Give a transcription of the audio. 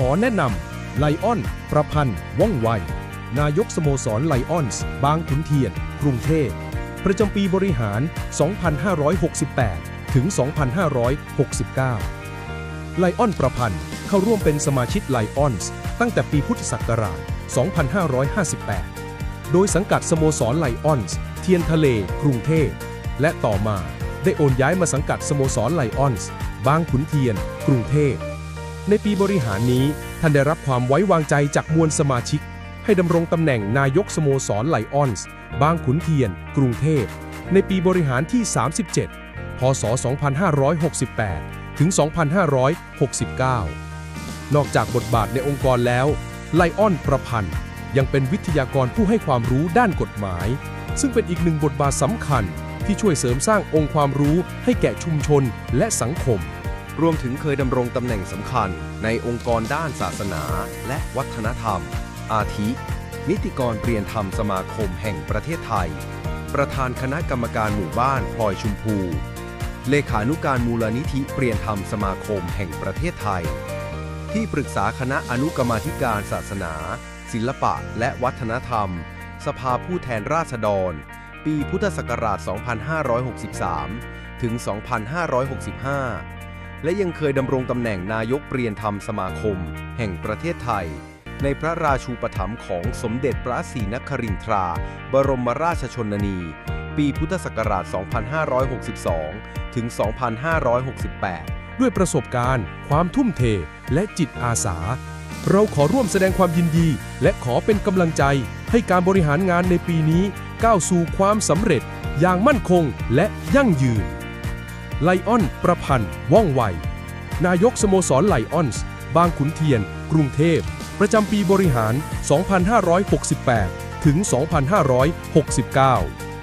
ขอแนะนำไลออน ประพันธ์ว่องไว นายกสโมสรไลออนส์ บางขุนเทียน กรุงเทพ ประจำปีบริหาร 2568 ถึง 2569 ไลออนประพันธ์เข้าร่วมเป็นสมาชิกไลออนส์ตั้งแต่ปีพุทธศักราช 2558 โดยสังกัดสโมสรไลออนส์เทียนทะเล กรุงเทพ และต่อมาได้โอนย้ายมาสังกัดสโมสรไลออนส์บางขุนเทียน กรุงเทพ ในปีบริหารนี้ ท่านได้รับความไว้วางใจจากมวลสมาชิก ให้ดำรงตำแหน่งนายกสโมสรไลออนส์ บางขุนเทียน กรุงเทพ ในปีบริหารที่ 37 พศ 2568 ถึง 2569 นอกจากบทบาทในองค์กรแล้วไลออนประพันธ์ ยังเป็นวิทยากรผู้ให้ความรู้ด้านกฎหมาย ซึ่งเป็นอีกหนึ่งบทบาทสำคัญที่ช่วยเสริมสร้างองค์ความรู้ให้แก่ชุมชนและสังคม รวมถึงเคยดำรงตำแหน่งสำคัญในองค์กรด้านศาสนาและวัฒนธรรม อาทิ นิติกรเปลี่ยนธรรมสมาคมแห่งประเทศไทย ประธานคณะกรรมการหมู่บ้านพลอยชุมพู เลขานุการมูลนิธิเปลี่ยนธรรมสมาคมแห่งประเทศไทย ที่ปรึกษาคณะอนุกรรมาธิการศาสนา ศิลปะและวัฒนธรรม สภาผู้แทนราษฎร ปีพุทธศักราช 2563 ถึง 2565 และยังเคยดำรงตำแหน่งนายกเปลี่ยนธรรมสมาคม แห่งประเทศไทย ในพระราชูปถัมภ์ของสมเด็จพระศรีนครินทรา บรมราชชนนี ปีพุทธศักราช 2562 ถึง 2568 ด้วยประสบการณ์ ความทุ่มเท และจิตอาสา เราขอร่วมแสดงความยินดี และขอเป็นกำลังใจ ให้การบริหารงานในปีนี้ ก้าวสู่ความสำเร็จอย่างมั่นคงและยั่งยืน ไลออน ประพันธ์ ว่องไว นายกสโมสรไลออนส์ บางขุนเทียน กรุงเทพ ประจำปีบริหาร 2568 ถึง 2569